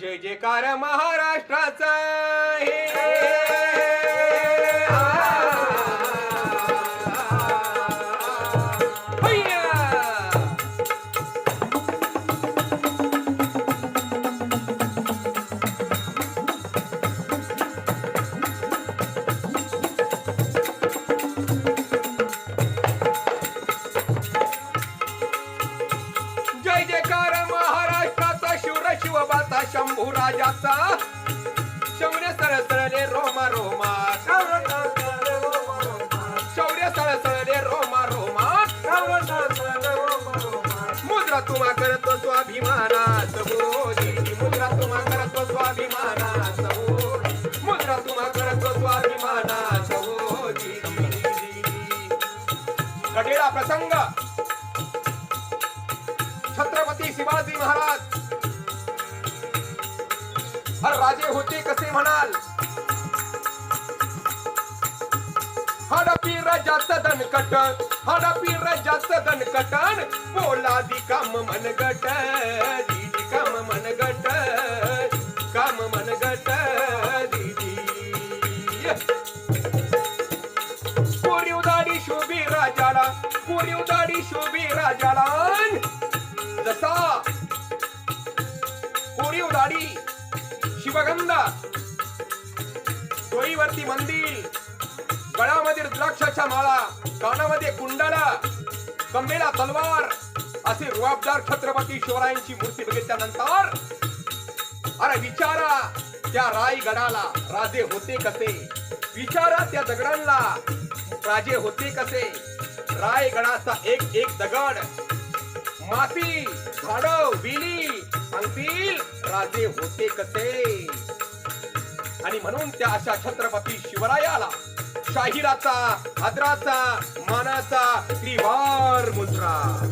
जय जयकार महाराष्ट्राचा हे. हैया! शंभू राजाचा. शौर्य सरसळले रोमा रोमा. शौर्य सरसळले रोमा रोमा. मुद्रा तुम्हा करतो स्वाभिमानात. हो मुद्रा तुम्हा करतो स्वाभिमानात. मुद्रा तुम्हा करतो स्वाभिमानात. हो प्रसंग. छत्रपती शिवाजी महाराज हर राजे होते कसे म्हणाल? हडपी राजाचं दणकट हडपी राजाचं दणकटन पोलादी काम मनगट दीदी काम मनगट काम मनगट दीदी. कोरीव उदाडी शोभी राजाला कोरीव उदाडी शोभी राजाला जसा कोरीव उदाडी शिवगंधा. डोईवरती मंदिर. गळामध्ये रुद्राक्षाच्या माळा. कानामध्ये कुंडला. कमरेला तलवार. असे रुबाबदार छत्रपती शिवरायांची मूर्ती बघितल्यानंतर अरे विचारा त्या रायगडाला राजे होते कसे? विचारा त्या दगडांना. राजे होते कसे? रायगडाचा एक एक दगड. माती झाड विली सांगते राजे होते कसे? आणि म्हणून त्या अशा छत्रपती शिवरायाला शाहिराचा आदराचा मानाचा त्रिवार मुद्रा.